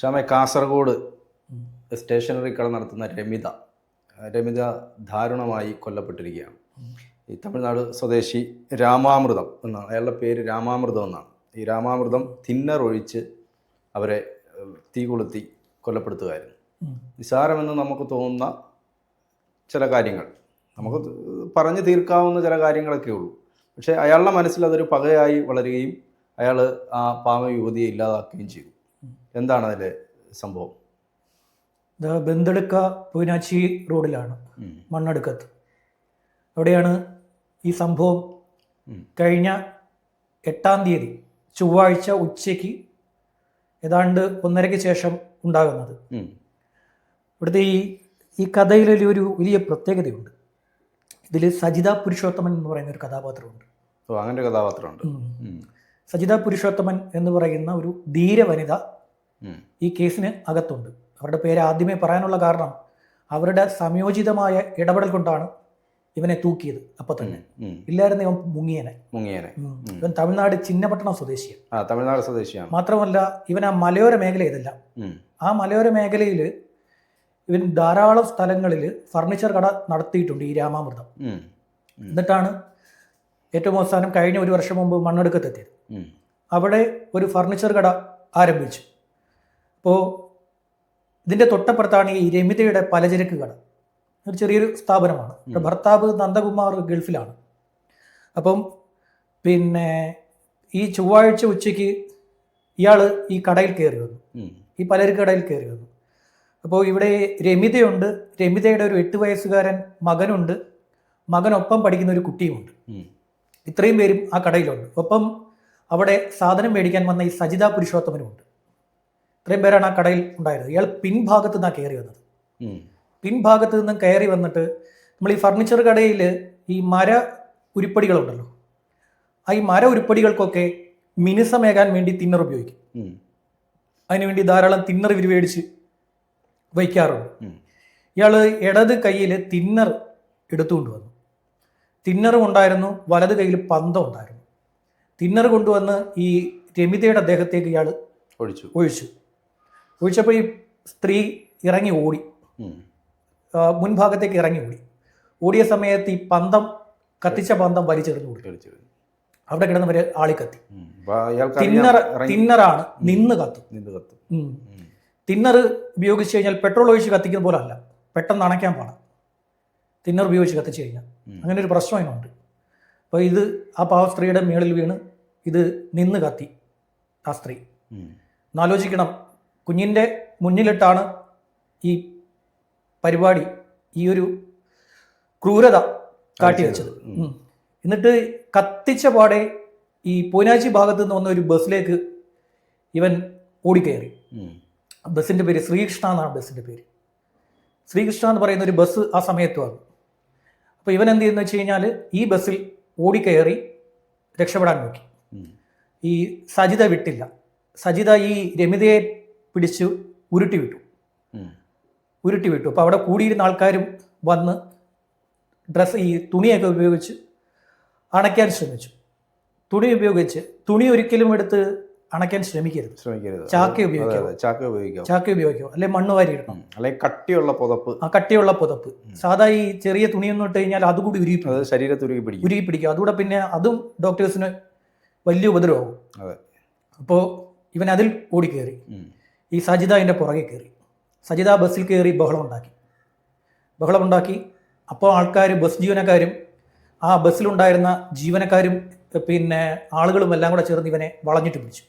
ഷാമെ Kasaragod stationery കട നടത്തുന്ന രമിത. രമിത ദാരുണമായി കൊല്ലപ്പെട്ടിരിക്കുകയാണ്. ഈ തമിഴ്നാട് സ്വദേശി രാമാമൃതം എന്നാണ്. അയാളുടെ പേര് രാമാമൃതം എന്നാണ്. ഈ രാമാമൃതം തിന്നർ ഒഴിച്ച് അവരെ തീ കൊളുത്തി കൊല്ലപ്പെടുത്തുകയായിരുന്നു നിസാരമെന്ന് നമുക്ക് തോന്നുന്ന ചില കാര്യങ്ങൾ. നമുക്ക് പറഞ്ഞു തീർക്കാവുന്ന ചില കാര്യങ്ങളൊക്കെ ഉള്ളൂ. പക്ഷേ അയാളുടെ മനസ്സിൽ അതൊരു പകയായി വളരുകയും അയാൾ ആ പാമ യുവതിയെ ഇല്ലാതാക്കുകയും ചെയ്തു. എന്താണ് അതിലെ സംഭവം ഇത് ബന്തെടുക്ക പൂനാച്ചി റോഡിലാണ്. മണ്ണടുക്കത്ത് അവിടെയാണ് ഈ സംഭവം കഴിഞ്ഞ എട്ടാം തീയതി ചൊവ്വാഴ്ച ഉച്ചയ്ക്ക് ഏതാണ്ട് ഒന്നരയ്ക്ക് ശേഷം ഉണ്ടാകുന്നത്. ഇവിടുത്തെ ഈ ഈ കഥയിൽ ഒരു വലിയ പ്രത്യേകതയുണ്ട് ഇതിൽ സജിത പുരുഷോത്തമൻ എന്ന് പറയുന്ന ഒരു കഥാപാത്രമുണ്ട് അങ്ങനെ കഥാപാത്രമുണ്ട്. സജിത പുരുഷോത്തമൻ എന്ന് പറയുന്ന ഒരു ധീര വനിത. ഈ കേസിന് അകത്തുണ്ട്. അവരുടെ പേര് ആദ്യമേ പറയാനുള്ള കാരണം അവരുടെ സംയോജിതമായ ഇടപെടൽ കൊണ്ടാണ് ഇവനെ തൂക്കിയത് അപ്പൊ തന്നെ. ഇല്ലായിരുന്നു ഇവൻ മുങ്ങിയനെ. മുങ്ങിയനെ. ഇവൻ തമിഴ്നാട് ചിന്നപട്ടണം സ്വദേശിയാണ് തമിഴ്നാട് സ്വദേശിയാണ്. മാത്രമല്ല ഇവൻ ആ മലയോര മേഖല ഇതല്ല ആ മലയോര മേഖലയിൽ ഇവൻ ധാരാളം സ്ഥലങ്ങളിൽ ഫർണിച്ചർ കട നടത്തിയിട്ടുണ്ട് ഈ രാമാമൃതം. എന്നിട്ടാണ് ഏറ്റവും അവസാനം കഴിഞ്ഞ ഒരു വർഷം മുമ്പ് മണ്ണെടുക്കത്തെത്തിയത് അവിടെ ഒരു ഫർണിച്ചർ കട ആരംഭിച്ചു. അപ്പോൾ ഇതിന്റെ തൊട്ടപ്പുറത്താണ് ഈ രമിതയുടെ പലചരക്ക് കട ഒരു ചെറിയൊരു സ്ഥാപനമാണ്. ഭർത്താവ് നന്ദകുമാർ ഗൾഫിലാണ്. അപ്പം പിന്നെ ഈ ചൊവ്വാഴ്ച ഉച്ചയ്ക്ക് ഇയാൾ ഈ കടയിൽ കയറി വന്നു. ഈ പലചരക്ക് കടയിൽ കയറി വന്നു. അപ്പോൾ ഇവിടെ രമിതയുണ്ട്. രമിതയുടെ ഒരു എട്ട് വയസ്സുകാരൻ മകനുണ്ട്. മകനൊപ്പം പഠിക്കുന്ന ഒരു കുട്ടിയുമുണ്ട്. ഇത്രയും പേരും ആ കടയിലുണ്ട്. ഒപ്പം അവിടെ സാധനം മേടിക്കാൻ വന്ന ഈ സജിത പുരുഷോത്തമനുമുണ്ട്. ഇത്രയും പേരാണ് ആ കടയിൽ ഉണ്ടായിരുന്നത്. ഇയാൾ പിൻഭാഗത്ത് നിന്നാണ് കയറി വന്നത്. പിൻഭാഗത്ത് നിന്ന് കയറി വന്നിട്ട് നമ്മൾ ഈ ഫർണിച്ചർ കടയിൽ ഈ മര ഉരുപ്പടികളുണ്ടല്ലോ. ആ ഈ മര ഉരുപ്പടികൾക്കൊക്കെ മിനുസമേകാൻ വേണ്ടി തിന്നർ ഉപയോഗിക്കും. അതിനുവേണ്ടി ധാരാളം തിന്നർ ഇവർ മേടിച്ച് വയ്ക്കാറുണ്ട്. ഇയാൾ ഇടത് കയ്യിൽ തിന്നർ എടുത്തുകൊണ്ട് വന്നു. തിന്നറും ഉണ്ടായിരുന്നു വലത് കയ്യിൽ പന്തം ഉണ്ടായിരുന്നു. തിന്നർ കൊണ്ടുവന്ന് ഈ രമിതയുടെ ദേഹത്തേക്ക് ഇയാൾ ഒഴിച്ചു. ഒഴിച്ചു. ഒഴിച്ചപ്പോൾ ഈ സ്ത്രീ ഇറങ്ങി ഓടി. മുൻഭാഗത്തേക്ക് ഇറങ്ങി ഓടി. ഓടിയ സമയത്ത് ഈ പന്തം കത്തിച്ച പന്തം വലിച്ചെറിഞ്ഞു കൊടുത്തു അവിടെ കിടന്നവര് ആളിക്കത്തി. ആളി കത്തി അയാൾക്ക് തിന്നർ തിന്നറാണ് നിന്ന് കത്തും. നിന്ന് കത്തും. തിന്നർ ഉപയോഗിച്ച് കഴിഞ്ഞാൽ പെട്രോൾ ഒഴിച്ച് കത്തിക്കുന്ന പോലെ അല്ല പെട്ടെന്ന് അണയ്ക്കാൻ പാടാം. തിന്നർ ഉപയോഗിച്ച് കത്തിച്ചു കഴിഞ്ഞാൽ അങ്ങനെ ഒരു പ്രശ്നം അതിനുണ്ട്. അപ്പോൾ ഇത് ആ പാവ സ്ത്രീയുടെ മേളിൽ വീണ് ഇത് നിന്ന് കത്തി ആ സ്ത്രീ. ഉം. കുഞ്ഞിന്റെ മുന്നിലിട്ടാണ് ഈ പരിപാടി ഈ ഒരു ക്രൂരത കാട്ടിവെച്ചത്. എന്നിട്ട് കത്തിച്ച പാടെ ഈ പൂനാച്ചി ഭാഗത്ത് നിന്ന് വന്ന ഒരു ബസ്സിലേക്ക് ഇവൻ ഓടിക്കയറി. ബസ്സിന്റെ പേര് ശ്രീകൃഷ്ണ എന്നാണ് ബസ്സിന്റെ പേര്. ശ്രീകൃഷ്ണ എന്ന് പറയുന്ന ഒരു ബസ് ആ സമയത്ത് വന്നു അപ്പോൾ ഇവൻ എന്ത് ചെയ്യുന്നു വെച്ച് കഴിഞ്ഞാൽ ഈ ബസ്സിൽ ഓടിക്കയറി രക്ഷപ്പെടാൻ നോക്കി. ഈ സജിത വിട്ടില്ല. സജിത ഈ രമിതയെ പിടിച്ച് ഉരുട്ടി വിട്ടു. ഉരുട്ടി വിട്ടു. അപ്പോൾ അവിടെ കൂടിയിരുന്ന ആൾക്കാരും വന്ന് ഡ്രസ്സ് ഈ തുണിയൊക്കെ ഉപയോഗിച്ച് അണയ്ക്കാൻ ശ്രമിച്ചു. തുണി ഉപയോഗിച്ച് തുണി ഒരിക്കലും എടുത്ത് അണയ്ക്കാൻ ശ്രമിക്കരുത്. ശ്രമിക്കരുത്. ചാക്ക അതെ, ഉപയോഗിക്കാം? അതെ, ചാക്ക ഉപയോഗിക്കാം? ചാക്ക ഉപയോഗിക്കുക അല്ലെ മണ്ണ് വാരി ഇടണം അല്ലെ അല്ലെങ്കിൽ കട്ടിയുള്ള പുതപ്പ്. ആ കട്ടിയുള്ള പുതപ്പ്. സാധാ ഈ ചെറിയ തുണിയൊന്നും ഇട്ട് കഴിഞ്ഞാൽ അതുകൂടി ഉരുകി ശരീരത്തിൽ ഉരുകി പിടിക്കും. ഉരുകി പിടിക്കും. അതുകൂടെ പിന്നെ അതും ഡോക്ടേഴ്സിന് വലിയ ഉപദ്രവമാകും. അതെ. അപ്പോൾ ഇവൻ അതിൽ ഓടിക്കയറി ഉം. ഈ സജിത അതിന്റെ പുറകെ കയറി. സജിത ബസ്സിൽ കയറി ബഹളം ഉണ്ടാക്കി. ബഹളം ഉണ്ടാക്കി. അപ്പോൾ ആൾക്കാർ ബസ് ജീവനക്കാരും ആ ബസ്സിലുണ്ടായിരുന്ന ജീവനക്കാരും പിന്നെ ആളുകളും എല്ലാം കൂടെ ചേർന്ന് ഇവനെ വളഞ്ഞിട്ട് പിടിച്ചു.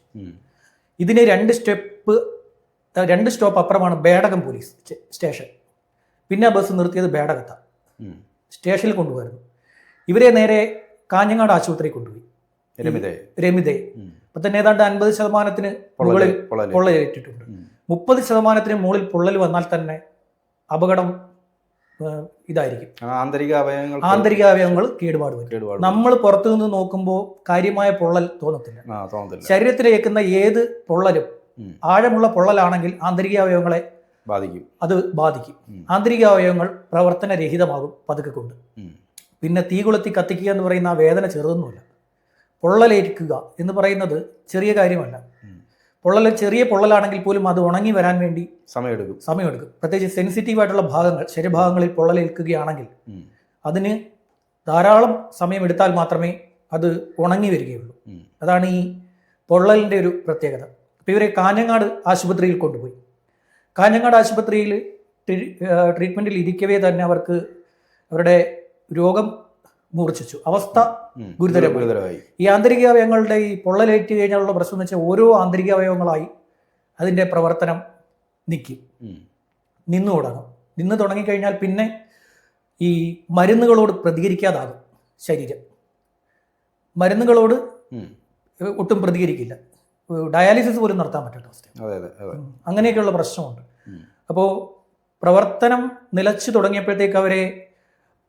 ഇതിന് രണ്ട് സ്റ്റെപ്പ് രണ്ട് സ്റ്റോപ്പ് അപ്പുറമാണ് ബേടകം പോലീസ് സ്റ്റേഷൻ. പിന്നെ ബസ് നിർത്തിയത് ബേടകത്താണ് സ്റ്റേഷനിൽ കൊണ്ടുപോയിരുന്നു. ഇവരെ നേരെ കാഞ്ഞങ്ങാട് ആശുപത്രിയിൽ കൊണ്ടുപോയി. രമിതയെ. രമിതയെ. അപ്പൊ തന്നെ ഏതാണ്ട് അൻപത് ശതമാനത്തിന് മുകളിൽ പൊള്ളൽ. പൊള്ളലേറ്റിട്ടുണ്ട്. മുപ്പത് ശതമാനത്തിന് മുകളിൽ പൊള്ളൽ വന്നാൽ തന്നെ അപകടം ഇതായിരിക്കും. ആന്തരിക അവയവങ്ങൾ ആന്തരിക അവയവങ്ങൾ കേടുപാട് വരും. നമ്മൾ പുറത്തു നിന്ന് നോക്കുമ്പോൾ കാര്യമായ പൊള്ളൽ തോന്നത്തില്ല. ശരീരത്തിലേക്കുന്ന ഏത് പൊള്ളലും ആഴമുള്ള പൊള്ളലാണെങ്കിൽ ആന്തരിക അവയവങ്ങളെ ബാധിക്കും. അത് ബാധിക്കും. ആന്തരിക അവയവങ്ങൾ പ്രവർത്തനരഹിതമാകും പതുക്കെ കൊണ്ട്. പിന്നെ തീ കൊളുത്തി കത്തിക്കുക എന്ന് പറയുന്ന ആ വേദന ചെറുതൊന്നുമല്ല. പൊള്ളലേൽക്കുക എന്ന് പറയുന്നത് ചെറിയ കാര്യമല്ല. പൊള്ളൽ ചെറിയ പൊള്ളലാണെങ്കിൽ പോലും അത് ഉണങ്ങി വരാൻ വേണ്ടി സമയമെടുക്കും. സമയമെടുക്കും. പ്രത്യേകിച്ച് സെൻസിറ്റീവ് ആയിട്ടുള്ള ഭാഗങ്ങൾ ശരീരഭാഗങ്ങളിൽ പൊള്ളലേൽക്കുകയാണെങ്കിൽ. അതിന് ധാരാളം സമയമെടുത്താൽ മാത്രമേ അത് ഉണങ്ങി വരികയുള്ളൂ. അതാണ് ഈ പൊള്ളലിന്റെ ഒരു പ്രത്യേകത. അപ്പോൾ ഇവരെ കാഞ്ഞങ്ങാട് ആശുപത്രിയിൽ കൊണ്ടുപോയി. കാഞ്ഞങ്ങാട് ആശുപത്രിയിൽ ട്രീറ്റ്മെന്റിൽ ഇരിക്കവേ തന്നെ അവർക്ക് അവരുടെ രോഗം മൂർച്ഛിച്ചു. അവസ്ഥ ഗുരുതര ഗുരുതരമായി. ഈ ആന്തരിക അവയവങ്ങളുടെ ഈ പൊള്ളലേറ്റ് കഴിഞ്ഞാലുള്ള പ്രശ്നം എന്ന് വെച്ചാൽ ഓരോ ആന്തരിക അവയവങ്ങളായി അതിന്റെ പ്രവർത്തനം നിൽക്കും. നിന്നു തുടങ്ങും. നിന്ന് തുടങ്ങിക്കഴിഞ്ഞാൽ പിന്നെ ഈ മരുന്നുകളോട് പ്രതികരിക്കാതാകും ശരീരം. മരുന്നുകളോട് ഒട്ടും പ്രതികരിക്കില്ല. ഡയാലിസിസ് പോലും നടത്താൻ പറ്റാത്ത അവസ്ഥ അങ്ങനെയൊക്കെയുള്ള പ്രശ്നമുണ്ട്. അപ്പോൾ പ്രവർത്തനം നിലച്ചു തുടങ്ങിയപ്പോഴത്തേക്ക് അവരെ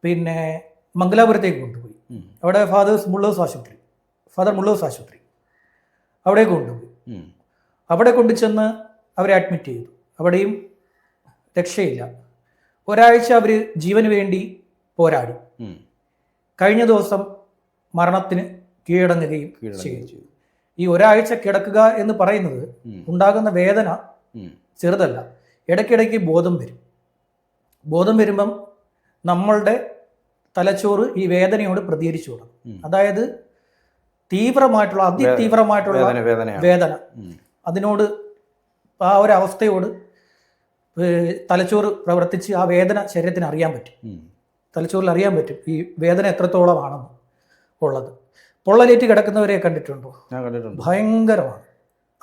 പിന്നെ മംഗലാപുരത്തേക്ക് കൊണ്ടുപോയി. അവിടെ ഫാദേഴ്സ് മുള്ളേഴ്സ് ആശുപത്രി. ഫാദർ മുള്ളേഴ്സ് ആശുപത്രി. അവിടേക്ക് കൊണ്ടുപോയി. അവിടെ അവിടെ കൊണ്ടുചെന്ന് അവരെ അഡ്മിറ്റ് ചെയ്തു. അവിടെയും രക്ഷയില്ല. ഒരാഴ്ച അവർ ജീവന് വേണ്ടി പോരാടി. കഴിഞ്ഞ ദിവസം മരണത്തിന് കീഴടങ്ങുകയും ചെയ്തു. ഈ ഒരാഴ്ച കിടക്കുക എന്ന് പറയുന്നത് ഉണ്ടാകുന്ന വേദന ചെറുതല്ല. ഇടയ്ക്കിടയ്ക്ക് ബോധം വരും. ബോധം വരുമ്പം നമ്മളുടെ തലച്ചോറ് ഈ വേദനയോട് പ്രതികരിച്ചു തുടങ്ങും. അതായത് തീവ്രമായിട്ടുള്ള അതിതീവ്രമായിട്ടുള്ള വേദന അതിനോട് ആ ഒരു അവസ്ഥയോട് തലച്ചോറ് പ്രവർത്തിച്ച് ആ വേദന ശരീരത്തിന് അറിയാൻ പറ്റും. തലച്ചോറിൽ അറിയാൻ പറ്റും ഈ വേദന എത്രത്തോളമാണെന്ന് ഉള്ളത്. പൊള്ളലേറ്റ് കിടക്കുന്നവരെ കണ്ടിട്ടുണ്ടോ? ഞാൻ കണ്ടിട്ടുണ്ട്. ഭയങ്കരമാണ്.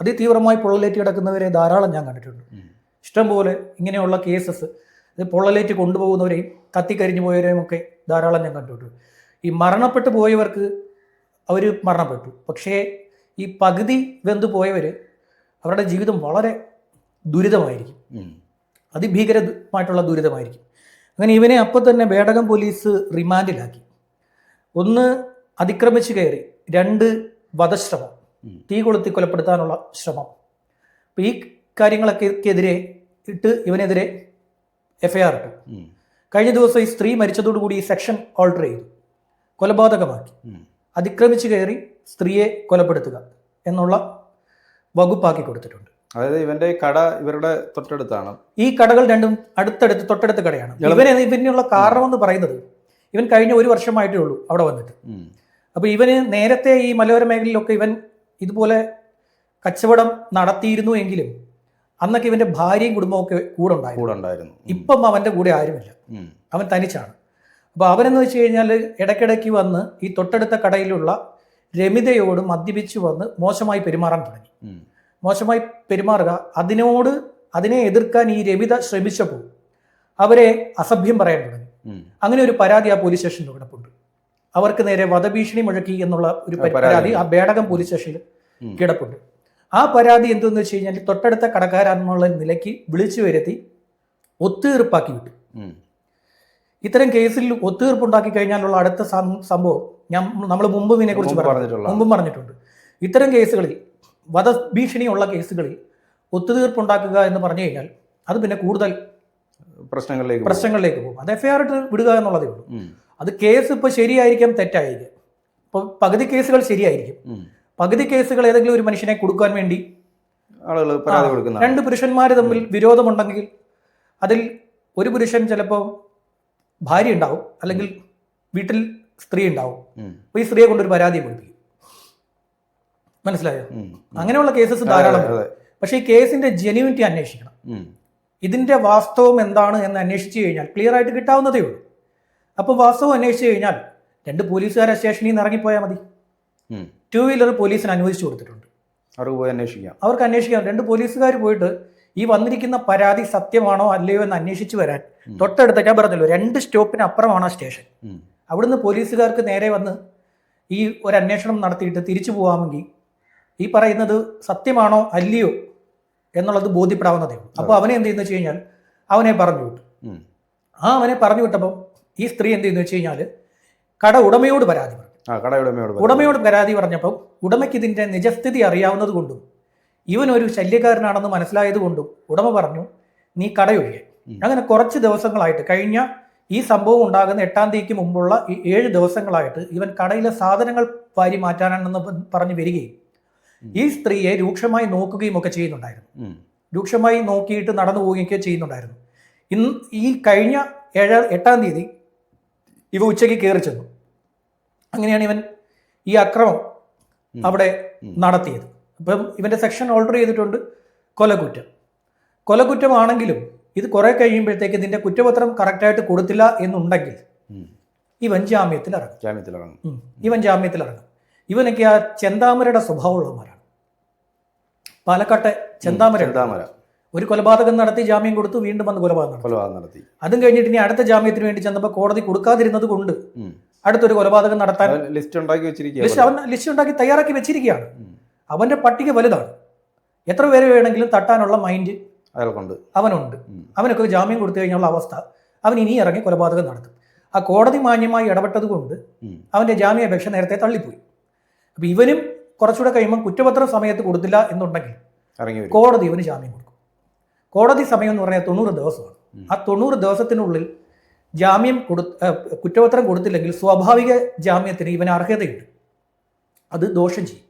അതിതീവ്രമായി പൊള്ളലേറ്റ് കിടക്കുന്നവരെ ധാരാളം ഞാൻ കണ്ടിട്ടുണ്ട്. ഇഷ്ടംപോലെ ഇങ്ങനെയുള്ള കേസസ് ഇത് പൊള്ളലേറ്റ് കൊണ്ടുപോകുന്നവരെയും കത്തിക്കരിഞ്ഞു പോയവരെയും ഒക്കെ ധാരാളം ഞാൻ കണ്ടിട്ടുണ്ട്. ഈ മരണപ്പെട്ടു പോയവർക്ക് അവർ മരണപ്പെട്ടു. പക്ഷേ ഈ പകുതി വെന്തു പോയവർ അവരുടെ ജീവിതം വളരെ ദുരിതമായിരിക്കും. അതിഭീകരമായിട്ടുള്ള ദുരിതമായിരിക്കും. അങ്ങനെ ഇവനെ അപ്പോൾ തന്നെ ബേടകം പോലീസ് റിമാൻഡിലാക്കി. ഒന്ന് അതിക്രമിച്ച് കയറി. രണ്ട് വധശ്രമം. തീ കൊളുത്തി കൊലപ്പെടുത്താനുള്ള ശ്രമം. അപ്പോൾ ഈ കാര്യങ്ങളൊക്കെ എതിരെ ഇട്ട് ഇവനെതിരെ എഫ് ഐ ആർ ഇട്ടു. കഴിഞ്ഞ ദിവസം ഈ സ്ത്രീ മരിച്ചതോടുകൂടി ഈ സെക്ഷൻ ഓൾട്ടർ ചെയ്തു. കൊലപാതകമാക്കി. അതിക്രമിച്ചു കയറി സ്ത്രീയെ കൊലപ്പെടുത്തുക എന്നുള്ള വകുപ്പാക്കി കൊടുത്തിട്ടുണ്ട്. അതായത് ഇവന്റെ കട ഇവരുടെ തൊട്ടടുത്താണ്. ഈ കടകൾ രണ്ടും അടുത്തടുത്ത് തൊട്ടടുത്ത കടയാണ്. ഇവന് ഇവനുള്ള കാരണം കാരണമെന്ന് പറയുന്നത് ഇവൻ കഴിഞ്ഞ ഒരു വർഷമായിട്ടേ ഉള്ളൂ അവിടെ വന്നിട്ട്. അപ്പൊ അപ്പോൾ ഇവന് നേരത്തെ ഈ മലയോര മേഖലയിലൊക്കെ ഇവൻ ഇതുപോലെ കച്ചവടം നടത്തിയിരുന്നു എങ്കിലും അന്നൊക്കെ ഇവന്റെ ഭാര്യയും കുടുംബവും ഒക്കെ കൂടെ ഉണ്ടായിരുന്നു. കൂടെ ഉണ്ടായിരുന്നു. ഇപ്പം അവന്റെ കൂടെ ആരുമില്ല. അവൻ തനിച്ചാണ്. അപ്പോൾ അവനെന്ന് വെച്ച് കഴിഞ്ഞാൽ ഇടയ്ക്കിടയ്ക്ക് വന്ന് ഈ തൊട്ടടുത്ത കടയിലുള്ള രമിതയോട് മദ്യപിച്ച് വന്ന് മോശമായി പെരുമാറാൻ തുടങ്ങി. മോശമായി പെരുമാറുക അതിനോട് അതിനെ എതിർക്കാൻ ഈ രമിത ശ്രമിച്ചപ്പോൾ അവരെ അസഭ്യം പറയാൻ തുടങ്ങി. അങ്ങനെ ഒരു പരാതി ആ പോലീസ് സ്റ്റേഷനിൽ കിടപ്പുണ്ട്. അവർക്ക് നേരെ വധഭീഷണി മുഴക്കി എന്നുള്ള ഒരു. പരാതി ആ ബേടകം പോലീസ് സ്റ്റേഷനിൽ കിടപ്പുണ്ട്. ആ പരാതി എന്തെന്ന് വെച്ച് കഴിഞ്ഞാൽ തൊട്ടടുത്ത കടക്കാരെന്നുള്ള നിലയ്ക്ക് വിളിച്ചു വരുത്തി ഒത്തുതീർപ്പാക്കി വിട്ടു. ഇത്തരം കേസിൽ ഒത്തുതീർപ്പുണ്ടാക്കി കഴിഞ്ഞാലുള്ള അടുത്ത സംഭവം ഞാൻ നമ്മൾ മുമ്പ് ഇതിനെക്കുറിച്ച് കുറിച്ച് പറഞ്ഞിട്ടുള്ള മുമ്പും പറഞ്ഞിട്ടുണ്ട്. ഇത്തരം കേസുകളിൽ വധഭീഷണിയുള്ള കേസുകളിൽ ഒത്തുതീർപ്പുണ്ടാക്കുക എന്ന് പറഞ്ഞു കഴിഞ്ഞാൽ അത് പിന്നെ കൂടുതൽ പ്രശ്നങ്ങളിലേക്ക് പ്രശ്നങ്ങളിലേക്ക് പോകും. അത് എഫ്ഐആർ ഇട്ട് വിടുക എന്നുള്ളതേ ഉള്ളൂ. അത് കേസ് ഇപ്പോൾ ശരിയായിരിക്കാം തെറ്റായിരിക്കാം. ഇപ്പോൾ പകുതി കേസുകൾ ശരിയായിരിക്കും. പകുതി കേസുകൾ ഏതെങ്കിലും ഒരു മനുഷ്യനെ കൊടുക്കാൻ വേണ്ടി ആളുകൾ പരാതി കൊടുക്കുന്ന രണ്ട് പുരുഷന്മാർ തമ്മിൽ വിരോധമുണ്ടെങ്കിൽ അതിൽ ഒരു പുരുഷൻ ചിലപ്പോൾ ഭാര്യ ഉണ്ടാവും അല്ലെങ്കിൽ വീട്ടിൽ സ്ത്രീ ഉണ്ടാവും. അപ്പൊ അപ്പോൾ ഈ സ്ത്രീയെ കൊണ്ടൊരു പരാതി കൊടുപ്പിക്കും മനസ്സിലായോ. അങ്ങനെയുള്ള കേസസ് ധാരാളം പക്ഷെ ഈ കേസിന്റെ ജെന്യൂനിറ്റി അന്വേഷിക്കണം. ഇതിന്റെ വാസ്തവം എന്താണ് എന്ന് അന്വേഷിച്ചു കഴിഞ്ഞാൽ ക്ലിയർ ആയിട്ട് കിട്ടാവുന്നതേ ഉള്ളൂ. അപ്പോൾ വാസ്തവം അന്വേഷിച്ചു കഴിഞ്ഞാൽ രണ്ട് പോലീസുകാരെ സ്റ്റേഷനിൽ നിന്ന് ഇറങ്ങിപ്പോയാൽ മതി. ടൂ വീലർ പോലീസിന് അനുവദിച്ചു കൊടുത്തിട്ടുണ്ട്. അവർക്ക് പോയി അന്വേഷിക്കാം. അവർക്ക് അന്വേഷിക്കാം. രണ്ട് പോലീസുകാർ പോയിട്ട് ഈ വന്നിരിക്കുന്ന പരാതി സത്യമാണോ അല്ലയോ എന്ന് അന്വേഷിച്ചു വരാൻ തൊട്ടടുത്ത ഞാൻ പറഞ്ഞല്ലോ രണ്ട് സ്റ്റോപ്പിന് അപ്പുറമാണ് ആ സ്റ്റേഷൻ. അവിടുന്ന് പോലീസുകാർക്ക് നേരെ വന്ന് ഈ ഒരു അന്വേഷണം നടത്തിയിട്ട് തിരിച്ചു പോകാമെങ്കിൽ ഈ പറയുന്നത് സത്യമാണോ അല്ലയോ എന്നുള്ളത് ബോധ്യപ്പെടാവുന്നതേ ഉള്ളൂ. അപ്പോൾ അവനെ എന്ത് ചെയ്യുന്ന വെച്ച് കഴിഞ്ഞാൽ അവനെ പറഞ്ഞു വിട്ടു. ആ അവനെ പറഞ്ഞു വിട്ടപ്പം ഈ സ്ത്രീ എന്ത് ചെയ്യുന്നു വെച്ച് കഴിഞ്ഞാൽ കട ഉടമയോട് പരാതി ഉടമയോട് പരാതി പറഞ്ഞപ്പോൾ ഉടമയ്ക്ക് ഇതിന്റെ നിജസ്ഥിതി അറിയാവുന്നത് കൊണ്ടും ഇവൻ ഒരു ശല്യക്കാരനാണെന്ന് മനസ്സിലായത് കൊണ്ടും ഉടമ പറഞ്ഞു നീ കടയൊഴിയെ അങ്ങനെ കുറച്ച് ദിവസങ്ങളായിട്ട് കഴിഞ്ഞ ഈ സംഭവം ഉണ്ടാകുന്ന എട്ടാം തീയതിക്ക് മുമ്പുള്ള ഈ ഏഴ് ദിവസങ്ങളായിട്ട് ഇവൻ കടയിലെ സാധനങ്ങൾ വാരി മാറ്റാനാണെന്ന് പറഞ്ഞു വരികയും ഈ സ്ത്രീയെ രൂക്ഷമായി നോക്കുകയും ഒക്കെ ചെയ്യുന്നുണ്ടായിരുന്നു. രൂക്ഷമായി നോക്കിയിട്ട് നടന്നു പോവുകയൊക്കെ ചെയ്യുന്നുണ്ടായിരുന്നു. ഇന്ന് ഈ കഴിഞ്ഞ ഏഴ് എട്ടാം തീയതി ഇവ ഉച്ചയ്ക്ക് കയറി ചെന്നു. അങ്ങനെയാണ് ഇവൻ ഈ അക്രമം അവിടെ നടത്തിയത്. അപ്പം ഇവന്റെ സെക്ഷൻ ഓൾഡർ ചെയ്തിട്ടുണ്ട് കൊലക്കുറ്റം. കൊലക്കുറ്റമാണെങ്കിലും ഇത് കുറെ കഴിയുമ്പോഴത്തേക്ക് ഇതിന്റെ കുറ്റപത്രം കറക്റ്റായിട്ട് കൊടുത്തില്ല എന്നുണ്ടെങ്കിൽ ഇവൻ ജാമ്യത്തിൽ ഇറങ്ങും ജാമ്യത്തിൽ ഇറങ്ങും ഇവൻ ജാമ്യത്തിൽ ഇറങ്ങും ഇവനൊക്കെ ആ ചെന്താമരയുടെ സ്വഭാവമുള്ളവന്മാരാണ്. പാലക്കാട്ടെ ചെന്താമര ചെന്താമര. ഒരു കൊലപാതകം നടത്തി ജാമ്യം കൊടുത്തു വീണ്ടും വന്ന് കൊലപാതകം നടത്തി. കൊലപാതകം നടത്തി. അതും കഴിഞ്ഞിട്ട് ഇനി അടുത്ത ജാമ്യത്തിന് വേണ്ടി ചെന്നപ്പോൾ കോടതി കൊടുക്കാതിരുന്നത് കൊണ്ട്. അടുത്തൊരു കൊലപാതകം നടത്താൻ ലിസ്റ്റ് ഉണ്ടാക്കി വെച്ചിരിക്കുക ലിസ്റ്റ് അവൻ ലിസ്റ്റ് ഉണ്ടാക്കി തയ്യാറാക്കി വെച്ചിരിക്കുകയാണ്. അവന്റെ പട്ടിക വലുതാണ്. എത്ര പേര് വേണമെങ്കിലും തട്ടാനുള്ള മൈൻഡ് അയാൾക്കുണ്ട്. അവനുണ്ട്. അവനൊക്കെ ജാമ്യം കൊടുത്തു കഴിഞ്ഞുള്ള അവസ്ഥ. അവൻ ഇനി ഇറങ്ങി കൊലപാതകം നടത്തും. ആ കോടതി മാന്യമായി ഇടപെട്ടത് കൊണ്ട്. അവന്റെ ജാമ്യാപേക്ഷ നേരത്തെ തള്ളിപ്പോയി. അപ്പൊ ഇവനും കുറച്ചുകൂടെ കഴിയുമ്പോൾ കുറ്റപത്രം സമയത്ത് കൊടുത്തില്ല എന്നുണ്ടെങ്കിൽ കോടതി ഇവന് ജാമ്യം കൊടുക്കും. കോടതി സമയം എന്ന് പറഞ്ഞാൽ തൊണ്ണൂറ് ദിവസമാണ്. ആ തൊണ്ണൂറ് ദിവസത്തിനുള്ളിൽ ജാമ്യം കൊടു കുറ്റപത്രം കൊടുത്തില്ലെങ്കിൽ സ്വാഭാവിക ജാമ്യത്തിന് ഇവൻ അർഹതയുണ്ട്. അത് ദോഷം ചെയ്യും.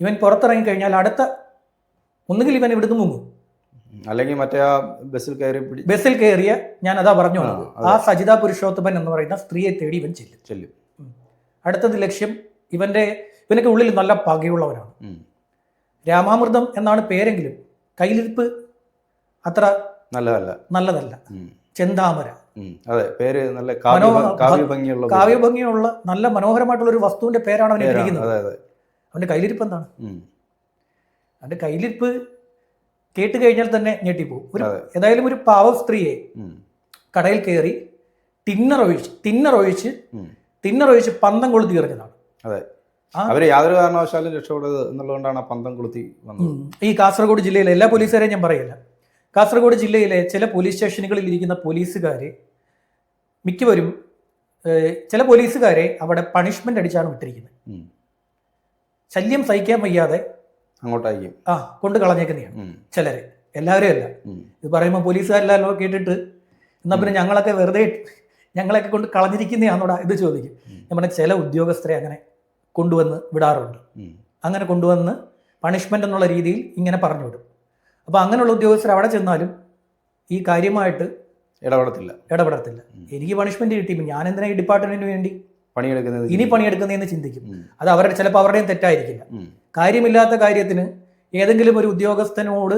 ഇവൻ പുറത്തിറങ്ങി കഴിഞ്ഞാൽ അടുത്ത ഒന്നുകിൽ ഇവൻ ഇവിടുന്ന് മുങ്ങും. അല്ലെങ്കിൽ മറ്റേ ആ ബസ്സിൽ കയറി ബസ്സിൽ കയറിയ ഞാൻ അതാ പറഞ്ഞു ആ, സജിത പുരുഷോത്തമൻ എന്ന് പറയുന്ന സ്ത്രീയെ തേടി ഇവൻ ചെല്ലും. ചെല്ലും. അടുത്തത് ലക്ഷ്യം ഇവന്റെ ഇവനൊക്കെ ഉള്ളിൽ നല്ല പകയുള്ളവനാണ്. രാമാമൃതം എന്നാണ് പേരെങ്കിലും കയ്യിലിരിപ്പ് അത്ര നല്ലതല്ല. നല്ലതല്ല. ചെന്താമര. അതെ പേര് നല്ല കാവ്യ മനോ- കാവ്യ ഭംഗിയുള്ള കാവ്യഭംഗിയുള്ള നല്ല മനോഹരമായിട്ടുള്ള ഒരു വസ്തുവിന്റെ പേരാണ് അവൻ ഇരിക്കുന്നത് അവന്റെ കയ്യിലിരിപ്പ് എന്താണ്? അവന്റെ കയ്യിലിരിപ്പ് കേട്ട് കഴിഞ്ഞാൽ തന്നെ ഞെട്ടിപ്പോവും. ഒരു. ഏതായാലും ഒരു പാവ സ്ത്രീയെ. കടയിൽ കയറി ടിന്നർ ഒഴിച്ച് തിന്നർ ഒഴിച്ച് തിന്നർ ഒഴിച്ച് പന്തം കൊളുത്തി എറിഞ്ഞതാണ്. അതെ. അവർ യാതൊരു കാരണവശാലും രക്ഷപ്പെടരുത് എന്നുള്ളതുകൊണ്ടാണ് പന്തം കൊളുത്തി വന്നത്. ഈ കാസർഗോഡ് ജില്ലയിലെ എല്ലാ പോലീസുകാരെയും ഞാൻ പറയില്ല. കാസർഗോഡ് ജില്ലയിലെ ചില പോലീസ് സ്റ്റേഷനുകളിൽ ഇരിക്കുന്ന പോലീസുകാരെ മിക്കവരും ചില പോലീസുകാരെ അവിടെ പണിഷ്മെന്റ് അടിച്ചാണ് വിട്ടിരിക്കുന്നത്. ശല്യം സഹിക്കാൻ വയ്യാതെ അങ്ങോട്ടായിരിക്കും. ആ കൊണ്ട് കളഞ്ഞേക്കുന്നതാണ് ചിലര്. എല്ലാവരും അല്ല. ഇത് പറയുമ്പോൾ പോലീസുകാരെല്ലാം കേട്ടിട്ട് എന്നാ പിന്നെ ഞങ്ങളൊക്കെ വെറുതെ ഞങ്ങളെയൊക്കെ കൊണ്ട് കളഞ്ഞിരിക്കുന്നതാണോടാ ഇത് ചോദിക്കും. നമ്മുടെ ചില ഉദ്യോഗസ്ഥരെ അങ്ങനെ കൊണ്ടുവന്ന് വിടാറുണ്ട്. അങ്ങനെ കൊണ്ടുവന്ന് പണിഷ്മെന്റ് എന്നുള്ള രീതിയിൽ ഇങ്ങനെ പറഞ്ഞു വിടും അപ്പോൾ അങ്ങനെയുള്ള ഉദ്യോഗസ്ഥർ അവിടെ ചെന്നാലും ഈ കാര്യമായിട്ട് ഇടപെടത്തില്ല. ഇടപെടത്തില്ല. എനിക്ക് പണിഷ്മെന്റ് കിട്ടി ഞാൻ എന്തിനാ ഈ ഡിപ്പാർട്ട്മെന്റിന് വേണ്ടി? പണിയെടുക്കുന്നത് ഇനി പണിയെടുക്കുന്നതെന്ന് ചിന്തിക്കും. അത് അവരുടെ ചിലപ്പോൾ അവരുടെയും തെറ്റായിരിക്കില്ല. കാര്യമില്ലാത്ത കാര്യത്തിന് ഏതെങ്കിലും ഒരു ഉദ്യോഗസ്ഥനോട്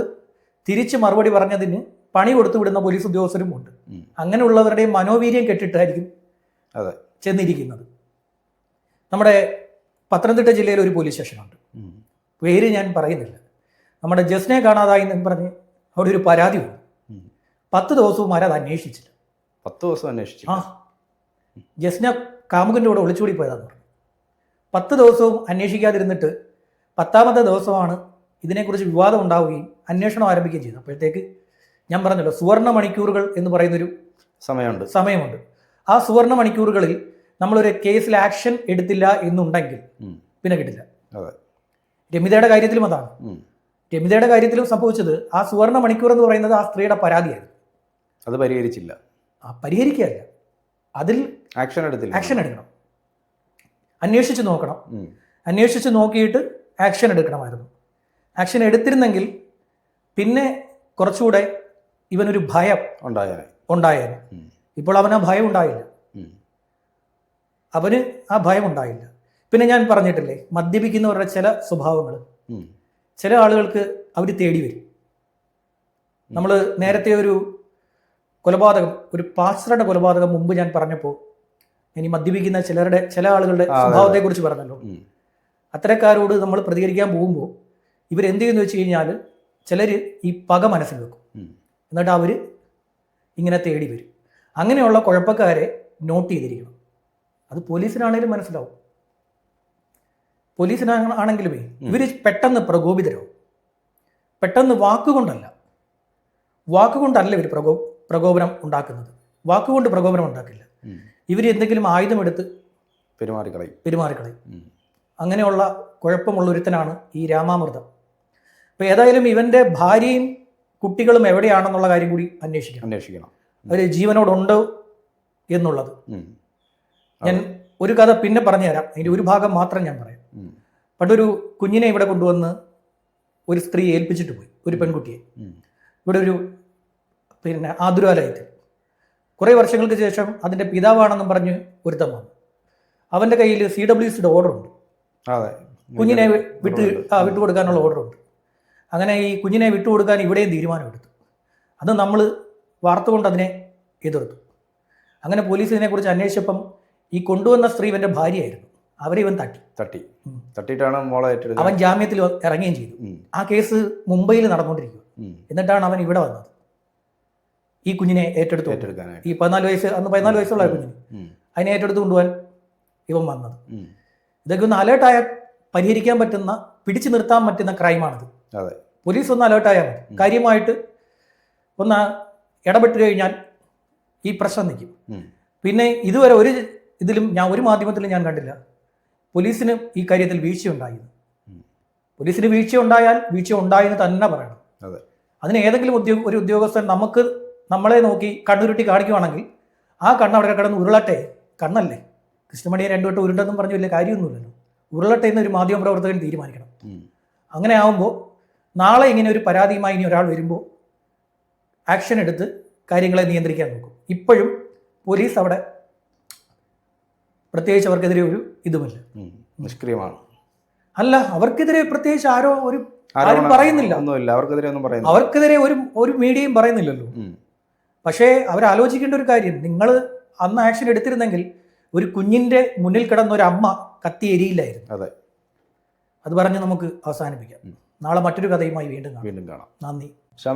തിരിച്ച് മറുപടി പറഞ്ഞതിന് പണി കൊടുത്തു വിടുന്ന പോലീസ് ഉദ്യോഗസ്ഥരും ഉണ്ട്. അങ്ങനെയുള്ളവരുടെ മനോവീര്യം കെട്ടിട്ടായിരിക്കും അതെ. ചെന്നിരിക്കുന്നത്. നമ്മുടെ പത്തനംതിട്ട ജില്ലയിൽ ഒരു പോലീസ് സ്റ്റേഷനുണ്ട്. പേര് ഞാൻ പറയുന്നില്ല. നമ്മുടെ ജസ്നെ കാണാതായി എന്ന് പറഞ്ഞ് അവിടെ ഒരു പരാതി വന്നു. പത്ത് ദിവസവും ആരത് അന്വേഷിച്ചില്ല. പത്ത് ദിവസം അന്വേഷിച്ചു ആ. ജസ്ന കാമുകന്റെ കൂടെ ഒളിച്ചോടി പോയതാന്ന് പറഞ്ഞു. പത്ത് ദിവസവും അന്വേഷിക്കാതിരുന്നിട്ട് പത്താമത്തെ ദിവസമാണ് ഇതിനെക്കുറിച്ച് വിവാദം ഉണ്ടാവുകയും അന്വേഷണം ആരംഭിക്കുകയും ചെയ്തു അപ്പോഴത്തേക്ക് ഞാൻ പറഞ്ഞല്ലോ സുവർണ മണിക്കൂറുകൾ എന്ന് പറയുന്നൊരു സമയമുണ്ട്. സമയമുണ്ട്. ആ സുവർണ മണിക്കൂറുകളിൽ നമ്മളൊരു കേസിൽ ആക്ഷൻ എടുത്തില്ല എന്നുണ്ടെങ്കിൽ പിന്നെ കിട്ടില്ല. രമിതയുടെ കാര്യത്തിലും അതാണ്. രമിതയുടെ കാര്യത്തിലും സംഭവിച്ചത് ആ സുവർണ മണിക്കൂർ എന്ന് പറയുന്നത് ആ സ്ത്രീയുടെ പരാതിയായിരുന്നു. അത് പരിഹരിച്ചില്ല. പരിഹരിക്കുകയല്ല. അതിൽ ആക്ഷൻ എടുത്തില്ല. ആക്ഷൻ എടുക്കണം. അന്വേഷിച്ച് നോക്കണം. അന്വേഷിച്ച് നോക്കിയിട്ട് ആക്ഷൻ എടുക്കണമായിരുന്നു. ആക്ഷൻ എടുത്തിരുന്നെങ്കിൽ പിന്നെ കുറച്ചുകൂടെ ഇവനൊരു ഭയം ഉണ്ടായേനെ. ഉണ്ടായേനെ. ഇപ്പോൾ അവന് ആ ഭയം ഉണ്ടായില്ല. അവന് ആ ഭയം ഉണ്ടായില്ല. പിന്നെ ഞാൻ പറഞ്ഞിട്ടില്ലേ മദ്യപിക്കുന്നവരുടെ ചില സ്വഭാവങ്ങൾ. ചില ആളുകൾക്ക് അവർ തേടി വരും. നമ്മൾ നേരത്തെ ഒരു കൊലപാതകം ഒരു പാസ്റ്ററുടെ കൊലപാതകം മുമ്പ് ഞാൻ പറഞ്ഞപ്പോൾ ഇനി മദ്യപിക്കുന്ന ചിലരുടെ ചില ആളുകളുടെ. സ്വഭാവത്തെക്കുറിച്ച് പറഞ്ഞല്ലോ. അത്തരക്കാരോട് നമ്മൾ പ്രതികരിക്കാൻ പോകുമ്പോൾ ഇവരെന്ത് ചെയ്യുന്നു വെച്ച് കഴിഞ്ഞാൽ ചിലർ ഈ പക മനസ്സിൽ വെക്കും. എന്നിട്ട് അവർ ഇങ്ങനെ തേടി വരും. അങ്ങനെയുള്ള കുഴപ്പക്കാരെ നോട്ട് ചെയ്തിരിക്കണം. അത് പോലീസിനാണെങ്കിലും മനസ്സിലാവും. പോലീസിനാണെങ്കിലുമേ ഇവർ പെട്ടെന്ന് പ്രകോപിതരാവും. പെട്ടെന്ന് വാക്കുകൊണ്ടല്ല. വാക്കുകൊണ്ടല്ല ഇവർ പ്രകോ പ്രകോപനം ഉണ്ടാക്കുന്നത്. വാക്കുകൊണ്ട് പ്രകോപനം ഉണ്ടാക്കില്ല. ഇവർ എന്തെങ്കിലും ആയുധമെടുത്ത് പെരുമാറിക്കളയും. പെരുമാറിക്കളയും. അങ്ങനെയുള്ള കുഴപ്പമുള്ള ഒരുത്തനാണ് ഈ രാമാമൃതം. അപ്പോൾ ഏതായാലും ഇവന്റെ ഭാര്യയും കുട്ടികളും എവിടെയാണെന്നുള്ള കാര്യം കൂടി അന്വേഷിക്കണം. അന്വേഷിക്കണം. അവർ ജീവനോടുണ്ടോ എന്നുള്ളത്. ഞാൻ ഒരു കഥ പിന്നെ പറഞ്ഞുതരാം. അതിന്റെ ഒരു ഭാഗം മാത്രം ഞാൻ പറയാം. പണ്ടൊരു കുഞ്ഞിനെ ഇവിടെ കൊണ്ടുവന്ന് ഒരു സ്ത്രീ ഏൽപ്പിച്ചിട്ട് പോയി. ഒരു പെൺകുട്ടിയെ. ഇവിടെ ഒരു പിന്നെ ആതുരാലയത്തിൽ. കുറേ വർഷങ്ങൾക്ക് ശേഷം അതിന്റെ പിതാവാണെന്നും പറഞ്ഞ് ഒരുത്തം വന്നു. അവന്റെ കയ്യിൽ സി ഡബ്ല്യു സിയുടെ ഓർഡർ ഉണ്ട്. അതെ. കുഞ്ഞിനെ വിട്ട് ആ വിട്ടുകൊടുക്കാനുള്ള ഓർഡർ ഉണ്ട്. അങ്ങനെ ഈ കുഞ്ഞിനെ വിട്ടുകൊടുക്കാൻ ഇവിടെയും തീരുമാനമെടുത്തു. അത് നമ്മൾ വാർത്ത കൊണ്ട് അതിനെ എതിർത്തു. അങ്ങനെ പോലീസ് ഇതിനെക്കുറിച്ച് അന്വേഷിച്ചപ്പം ഈ കൊണ്ടുവന്ന സ്ത്രീ ഇവന്റെ ഭാര്യയായിരുന്നു. അവരെ ഇവൻ തട്ടി. തട്ടി. തട്ടിയിട്ടാണ് മോളെ അവൻ ജാമ്യത്തിൽ ഇറങ്ങുകയും ചെയ്തു. ആ കേസ് മുംബൈയിൽ നടന്നുകൊണ്ടിരിക്കുക എന്നിട്ടാണ് അവൻ ഇവിടെ വന്നത്. ഈ കുഞ്ഞിനെ ഏറ്റെടുത്തു. ഏറ്റെടുക്കാനായിട്ട്. ഈ പതിനാല് വയസ്സ് അന്ന് പതിനാല് വയസ്സുള്ള കുഞ്ഞിന്. അതിനെ ഏറ്റെടുത്ത് കൊണ്ടുപോകാൻ ഇവൻ വന്നത്. ഇതൊക്കെ ഒന്ന് അലേർട്ടായ പരിഹരിക്കാൻ പറ്റുന്ന പിടിച്ചു നിർത്താൻ പറ്റുന്ന ക്രൈമാണിത്. അതെ. പോലീസ് ഒന്ന് അലേർട്ടായാൽ മതി. കാര്യമായിട്ട് ഒന്ന് ഇടപെട്ട് കഴിഞ്ഞാൽ ഈ പ്രശ്നം നിൽക്കും. പിന്നെ ഇതുവരെ ഒരു ഇതിലും ഞാൻ ഒരു മാധ്യമത്തിലും ഞാൻ കണ്ടില്ല. പോലീസിന് ഈ കാര്യത്തിൽ വീഴ്ചയുണ്ടായിരുന്നു ഉണ്ടായി പോലീസിന് വീഴ്ച ഉണ്ടായാൽ വീഴ്ച ഉണ്ടായെന്ന് തന്നെ പറയണം. അതെ. അതിന് ഏതെങ്കിലും ഉദ്യോഗ ഒരു ഉദ്യോഗസ്ഥൻ നമുക്ക് നമ്മളെ നോക്കി കണ്ണുരുട്ടി കാണിക്കുവാണെങ്കിൽ ആ കണ്ണ് അവിടെ കിടന്ന് ഉരുളട്ടെ. കണ്ണല്ലേ? കൃഷ്ണമണിയെ രണ്ടു വട്ടം ഉരുണ്ടെന്നും പറഞ്ഞു വലിയ കാര്യമൊന്നുമില്ലല്ലോ. ഉരുളട്ടെ എന്നൊരു മാധ്യമ പ്രവർത്തകൻ തീരുമാനിക്കണം. അങ്ങനെ ആവുമ്പോൾ നാളെ ഇങ്ങനെ ഒരു പരാതിയുമായി ഇനി ഒരാൾ വരുമ്പോൾ ആക്ഷൻ എടുത്ത് കാര്യങ്ങളെ നിയന്ത്രിക്കാൻ നോക്കും. ഇപ്പോഴും പോലീസ് അവിടെ പ്രത്യേകിച്ച് അവർക്കെതിരെ ഒരു ഇതുമില്ല. നിഷ്ക്രിയമാണ്. അല്ല അവർക്കെതിരെ പ്രത്യേകിച്ച് ആരോ ഒരു ആരും പറയുന്നില്ല. ഒന്നുമില്ല. അവർക്കെതിരെ ഒന്നും പറയുന്നില്ല. അവർക്കെതിരെ ഒരു ഒരു മീഡിയയും പറയുന്നില്ലല്ലോ. പക്ഷേ അവരാലോചിക്കേണ്ട ഒരു കാര്യം. നിങ്ങൾ അന്ന് ആക്ഷൻ എടുത്തിരുന്നെങ്കിൽ ഒരു കുഞ്ഞിന്റെ മുന്നിൽ കിടന്ന ഒരു അമ്മ കത്തി എരിയില്ലായിരുന്നു. അതെ. അത് പറഞ്ഞ് നമുക്ക് അവസാനിപ്പിക്കാം. നാളെ മറ്റൊരു കഥയുമായി വീണ്ടും വീണ്ടും കാണാം. നന്ദി.